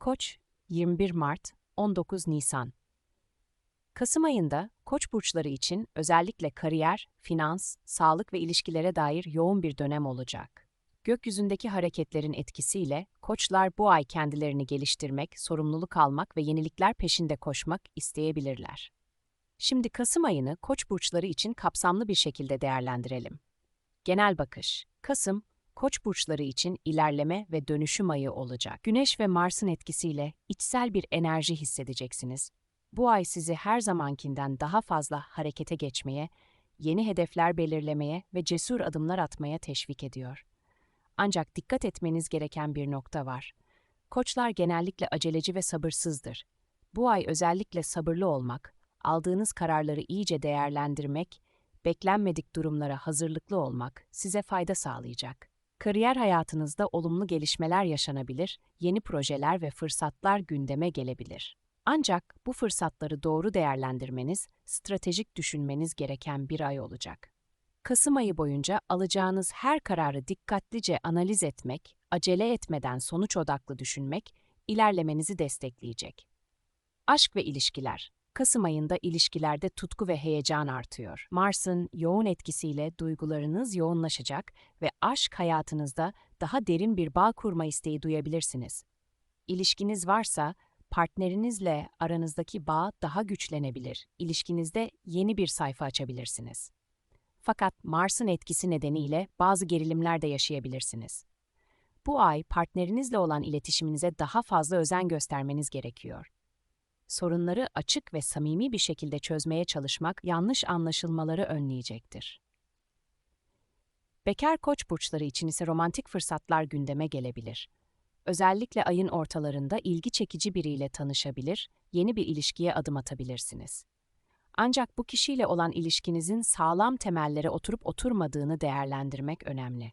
Koç 21 Mart 19 Nisan Kasım ayında Koç burçları için özellikle kariyer, finans, sağlık ve ilişkilere dair yoğun bir dönem olacak. Gökyüzündeki hareketlerin etkisiyle koçlar bu ay kendilerini geliştirmek, sorumluluk almak ve yenilikler peşinde koşmak isteyebilirler. Şimdi Kasım ayını Koç burçları için kapsamlı bir şekilde değerlendirelim. Genel bakış. Kasım, Koç burçları için ilerleme ve dönüşüm ayı olacak. Güneş ve Mars'ın etkisiyle içsel bir enerji hissedeceksiniz. Bu ay sizi her zamankinden daha fazla harekete geçmeye, yeni hedefler belirlemeye ve cesur adımlar atmaya teşvik ediyor. Ancak dikkat etmeniz gereken bir nokta var. Koçlar genellikle aceleci ve sabırsızdır. Bu ay özellikle sabırlı olmak, aldığınız kararları iyice değerlendirmek, beklenmedik durumlara hazırlıklı olmak size fayda sağlayacak. Kariyer hayatınızda olumlu gelişmeler yaşanabilir, yeni projeler ve fırsatlar gündeme gelebilir. Ancak bu fırsatları doğru değerlendirmeniz, stratejik düşünmeniz gereken bir ay olacak. Kasım ayı boyunca alacağınız her kararı dikkatlice analiz etmek, acele etmeden sonuç odaklı düşünmek, ilerlemenizi destekleyecek. Aşk ve ilişkiler Kasım ayında ilişkilerde tutku ve heyecan artıyor. Mars'ın yoğun etkisiyle duygularınız yoğunlaşacak ve aşk hayatınızda daha derin bir bağ kurma isteği duyabilirsiniz. İlişkiniz varsa partnerinizle aranızdaki bağ daha güçlenebilir. İlişkinizde yeni bir sayfa açabilirsiniz. Fakat Mars'ın etkisi nedeniyle bazı gerilimler de yaşayabilirsiniz. Bu ay partnerinizle olan iletişiminize daha fazla özen göstermeniz gerekiyor sorunları açık ve samimi bir şekilde çözmeye çalışmak yanlış anlaşılmaları önleyecektir. Bekar koç burçları için ise romantik fırsatlar gündeme gelebilir. Özellikle ayın ortalarında ilgi çekici biriyle tanışabilir, yeni bir ilişkiye adım atabilirsiniz. Ancak bu kişiyle olan ilişkinizin sağlam temellere oturup oturmadığını değerlendirmek önemli.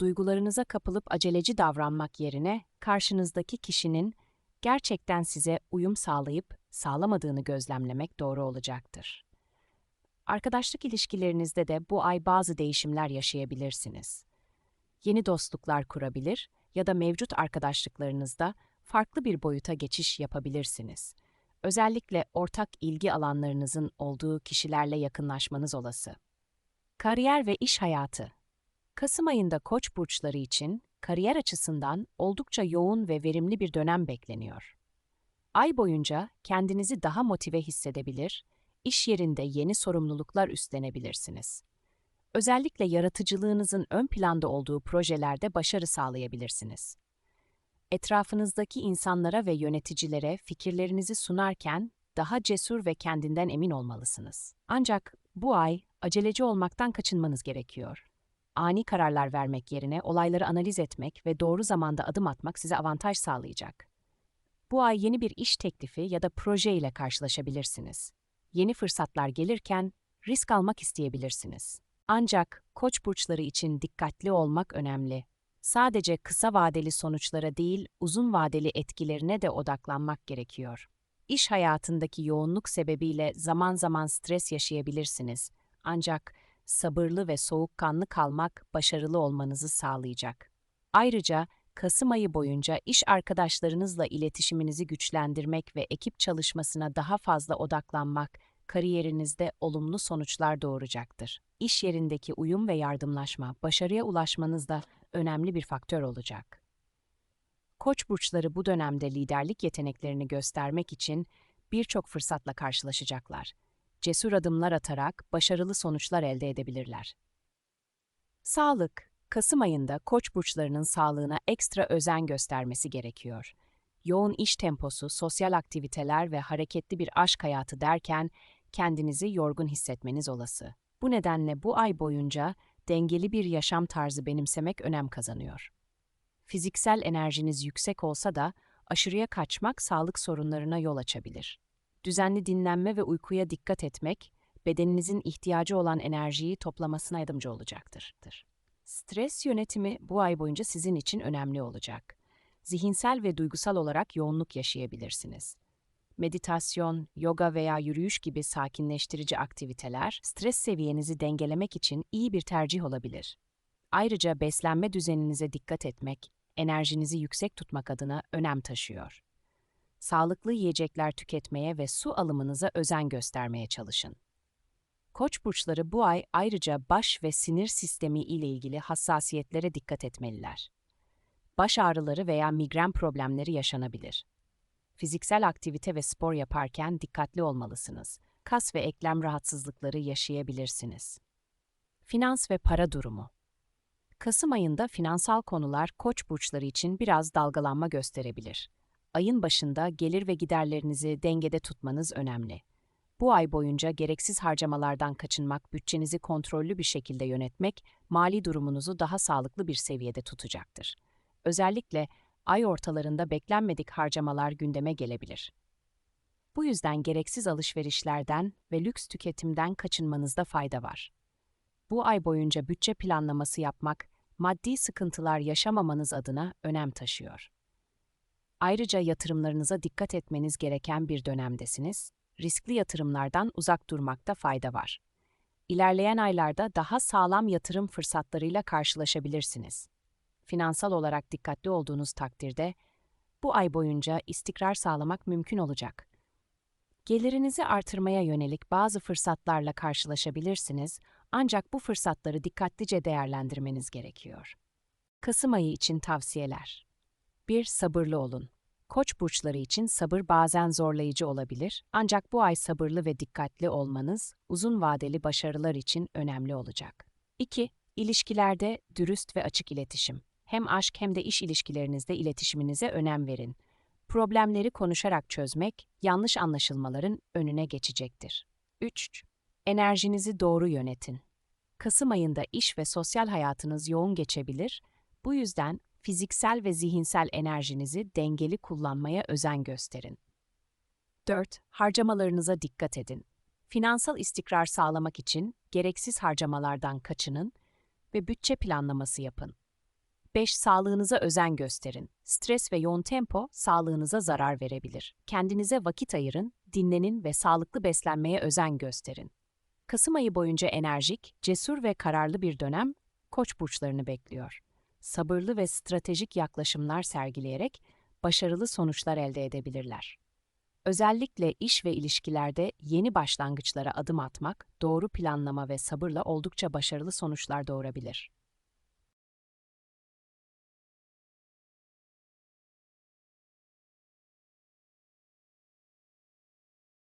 Duygularınıza kapılıp aceleci davranmak yerine karşınızdaki kişinin gerçekten size uyum sağlayıp sağlamadığını gözlemlemek doğru olacaktır. Arkadaşlık ilişkilerinizde de bu ay bazı değişimler yaşayabilirsiniz. Yeni dostluklar kurabilir ya da mevcut arkadaşlıklarınızda farklı bir boyuta geçiş yapabilirsiniz. Özellikle ortak ilgi alanlarınızın olduğu kişilerle yakınlaşmanız olası. Kariyer ve iş hayatı Kasım ayında Koç burçları için kariyer açısından oldukça yoğun ve verimli bir dönem bekleniyor. Ay boyunca kendinizi daha motive hissedebilir, iş yerinde yeni sorumluluklar üstlenebilirsiniz. Özellikle yaratıcılığınızın ön planda olduğu projelerde başarı sağlayabilirsiniz. Etrafınızdaki insanlara ve yöneticilere fikirlerinizi sunarken daha cesur ve kendinden emin olmalısınız. Ancak bu ay aceleci olmaktan kaçınmanız gerekiyor ani kararlar vermek yerine olayları analiz etmek ve doğru zamanda adım atmak size avantaj sağlayacak. Bu ay yeni bir iş teklifi ya da proje ile karşılaşabilirsiniz. Yeni fırsatlar gelirken risk almak isteyebilirsiniz. Ancak koç burçları için dikkatli olmak önemli. Sadece kısa vadeli sonuçlara değil, uzun vadeli etkilerine de odaklanmak gerekiyor. İş hayatındaki yoğunluk sebebiyle zaman zaman stres yaşayabilirsiniz. Ancak sabırlı ve soğukkanlı kalmak başarılı olmanızı sağlayacak. Ayrıca Kasım ayı boyunca iş arkadaşlarınızla iletişiminizi güçlendirmek ve ekip çalışmasına daha fazla odaklanmak kariyerinizde olumlu sonuçlar doğuracaktır. İş yerindeki uyum ve yardımlaşma başarıya ulaşmanızda önemli bir faktör olacak. Koç burçları bu dönemde liderlik yeteneklerini göstermek için birçok fırsatla karşılaşacaklar cesur adımlar atarak başarılı sonuçlar elde edebilirler. Sağlık Kasım ayında koç burçlarının sağlığına ekstra özen göstermesi gerekiyor. Yoğun iş temposu, sosyal aktiviteler ve hareketli bir aşk hayatı derken kendinizi yorgun hissetmeniz olası. Bu nedenle bu ay boyunca dengeli bir yaşam tarzı benimsemek önem kazanıyor. Fiziksel enerjiniz yüksek olsa da aşırıya kaçmak sağlık sorunlarına yol açabilir düzenli dinlenme ve uykuya dikkat etmek, bedeninizin ihtiyacı olan enerjiyi toplamasına yardımcı olacaktır. Stres yönetimi bu ay boyunca sizin için önemli olacak. Zihinsel ve duygusal olarak yoğunluk yaşayabilirsiniz. meditasyon, yoga veya yürüyüş gibi sakinleştirici aktiviteler stres seviyenizi dengelemek için iyi bir tercih olabilir. Ayrıca beslenme düzeninize dikkat etmek, enerjinizi yüksek tutmak adına önem taşıyor. Sağlıklı yiyecekler tüketmeye ve su alımınıza özen göstermeye çalışın. Koç burçları bu ay ayrıca baş ve sinir sistemi ile ilgili hassasiyetlere dikkat etmeliler. Baş ağrıları veya migren problemleri yaşanabilir. Fiziksel aktivite ve spor yaparken dikkatli olmalısınız. Kas ve eklem rahatsızlıkları yaşayabilirsiniz. Finans ve para durumu Kasım ayında finansal konular koç burçları için biraz dalgalanma gösterebilir. Ayın başında gelir ve giderlerinizi dengede tutmanız önemli. Bu ay boyunca gereksiz harcamalardan kaçınmak, bütçenizi kontrollü bir şekilde yönetmek, mali durumunuzu daha sağlıklı bir seviyede tutacaktır. Özellikle ay ortalarında beklenmedik harcamalar gündeme gelebilir. Bu yüzden gereksiz alışverişlerden ve lüks tüketimden kaçınmanızda fayda var. Bu ay boyunca bütçe planlaması yapmak, maddi sıkıntılar yaşamamanız adına önem taşıyor. Ayrıca yatırımlarınıza dikkat etmeniz gereken bir dönemdesiniz. Riskli yatırımlardan uzak durmakta fayda var. İlerleyen aylarda daha sağlam yatırım fırsatlarıyla karşılaşabilirsiniz. Finansal olarak dikkatli olduğunuz takdirde bu ay boyunca istikrar sağlamak mümkün olacak. Gelirinizi artırmaya yönelik bazı fırsatlarla karşılaşabilirsiniz ancak bu fırsatları dikkatlice değerlendirmeniz gerekiyor. Kasım ayı için tavsiyeler 1. Sabırlı olun. Koç burçları için sabır bazen zorlayıcı olabilir, ancak bu ay sabırlı ve dikkatli olmanız uzun vadeli başarılar için önemli olacak. 2. İlişkilerde dürüst ve açık iletişim. Hem aşk hem de iş ilişkilerinizde iletişiminize önem verin. Problemleri konuşarak çözmek, yanlış anlaşılmaların önüne geçecektir. 3. Enerjinizi doğru yönetin. Kasım ayında iş ve sosyal hayatınız yoğun geçebilir, bu yüzden fiziksel ve zihinsel enerjinizi dengeli kullanmaya özen gösterin. 4. Harcamalarınıza dikkat edin. Finansal istikrar sağlamak için gereksiz harcamalardan kaçının ve bütçe planlaması yapın. 5. Sağlığınıza özen gösterin. Stres ve yoğun tempo sağlığınıza zarar verebilir. Kendinize vakit ayırın, dinlenin ve sağlıklı beslenmeye özen gösterin. Kasım ayı boyunca enerjik, cesur ve kararlı bir dönem Koç burçlarını bekliyor. Sabırlı ve stratejik yaklaşımlar sergileyerek başarılı sonuçlar elde edebilirler. Özellikle iş ve ilişkilerde yeni başlangıçlara adım atmak, doğru planlama ve sabırla oldukça başarılı sonuçlar doğurabilir.